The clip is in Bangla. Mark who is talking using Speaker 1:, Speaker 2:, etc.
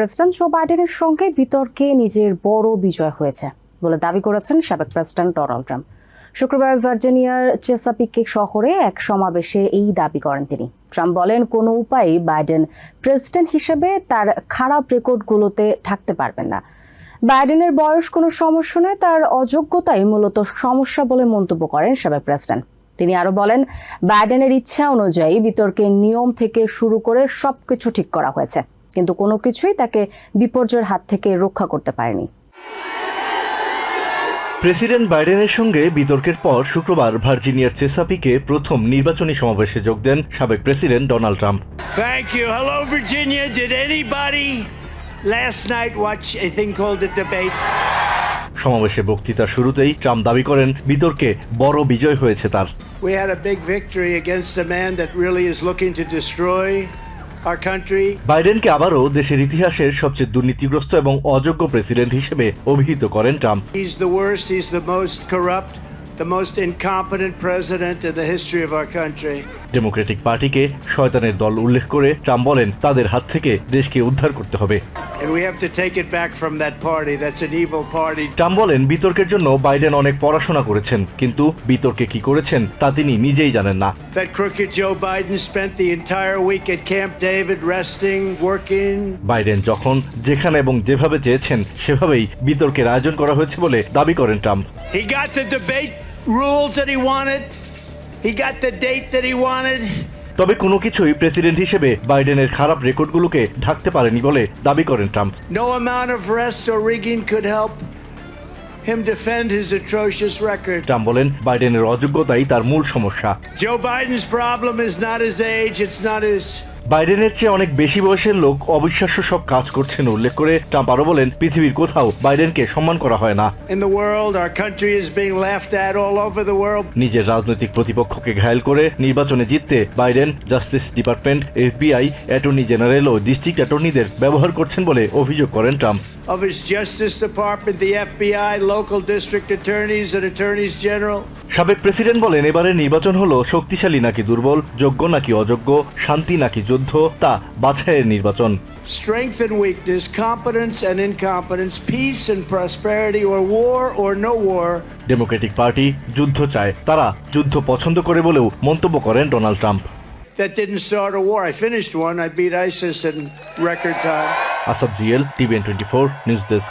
Speaker 1: প্রেসিডেন্ট জো বাইডেনের সঙ্গে বিতর্কে নিজের বড় বিজয় হয়েছে বলে দাবি করেছেন সাবেক প্রেসিডেন্ট ডোনাল্ড ট্রাম্প। শুক্রবার ভার্জিনিয়ার চেসাপিকে শহরে এক সমাবেশে এই দাবি করেন তিনি। ট্রাম্প বলেন, কোনো উপায়ে বাইডেন প্রেসিডেন্ট হিসেবে তার খারাপ রেকর্ডগুলোতে থাকতে পারবেন না। বাইডেনের বয়স কোনো সমস্যা নয়, তার অযোগ্যতাই মূলত সমস্যা বলে মন্তব্য করেন সাবেক প্রেসিডেন্ট। তিনি আরও বলেন, বাইডেনের ইচ্ছা অনুযায়ী বিতর্কের নিয়ম থেকে শুরু করে সবকিছু ঠিক করা হয়েছে। কিন্তু কোনো কিছুই তাকে বিপর্যয়ের হাত থেকে রক্ষা করতে পারেনি
Speaker 2: প্রেসিডেন্ট বাইডেনের সঙ্গে বিতর্কের পর শুক্রবার ভার্জিনিয়ার চেসাপিকে প্রথম নির্বাচনী সমাবেশে যোগ দেন সাবেক president Donald Trump
Speaker 3: Thank you. Hello, Virginia. Did anybody last night watch a thing called a debate?
Speaker 2: সমাবেশে বক্তৃতার শুরুতেই ট্রাম্প দাবি করেন বিতর্কে বড় বিজয় হয়েছে তার
Speaker 3: We had a big victory against a man that really is looking to destroy.
Speaker 2: বাইডেনকে আবারও দেশের ইতিহাসের সবচেয়ে দুর্নীতিগ্রস্ত এবং অযোগ্য প্রেসিডেন্ট হিসেবে অভিহিত করেন Trump
Speaker 3: the most incompetent president in the history of our country.
Speaker 2: Democratic পার্টিকে শয়তানের দল উল্লেখ করে ট্রাম্প বলেন তাদের হাত থেকে দেশকে উদ্ধার করতে হবে। ট্রাম্প বলেন বিতর্কের জন্য বাইডেন অনেক পড়াশোনা করেছেন কিন্তু বিতর্কে কি করেছেন তা তিনি নিজেই জানেন না. বাইডেন যখন যেখানে এবং যেভাবে চেয়েছেন সেভাবেই বিতর্কের আয়োজন করা হয়েছে বলে দাবি করেন Trump.
Speaker 3: He got the debate rules that he wanted. He got the date that he wanted.
Speaker 2: তবে কোনো কিছুই প্রেসিডেন্ট হিসেবে বাইডেনের খারাপ রেকর্ডগুলোকে ঢাকতে পারেনি বলে দাবি করেন Trump
Speaker 3: No amount of rest or rigging could help him defend his atrocious record.
Speaker 2: Trump বলেন বাইডেনের অযোগ্যতাই তার মূল সমস্যা
Speaker 3: Joe Biden's problem is not his age, it's not his.
Speaker 2: বাইডেনের চেয়ে অনেক বেশি বয়সের লোক অবিশ্বাস্য সব কাজ করছেন উল্লেখ করে ট্রাম্প আরও বলেন পৃথিবীর কোথাও বাইডেনকে সম্মান করা হয় না. নিজের রাজনৈতিক প্রতিপক্ষকে ঘায়েল করে নির্বাচনে জিততে Biden justice department FBI attorney general ও ডিস্ট্রিক্ট অ্যাটর্নিদের ব্যবহার করছেন বলে অভিযোগ করেন Trump
Speaker 3: Of his Justice Department, the FBI, local district attorneys, and attorneys general.
Speaker 2: সাবেক প্রেসিডেন্ট বলেন এবারের নির্বাচন হলো শক্তিশালী নাকি দুর্বল যোগ্য নাকি অযোগ্য শান্তি নাকি যুদ্ধ তা বাছাইয়ের নির্বাচন
Speaker 3: Strength and weakness, competence and incompetence, peace and prosperity, or war or no war.
Speaker 2: Democratic party যুদ্ধ চায় তারা যুদ্ধ পছন্দ করে বলেও মন্তব্য করেন Donald Trump
Speaker 3: That didn't start a war. I finished one. I beat ISIS in record time.
Speaker 2: Asad real TVN twenty four news desk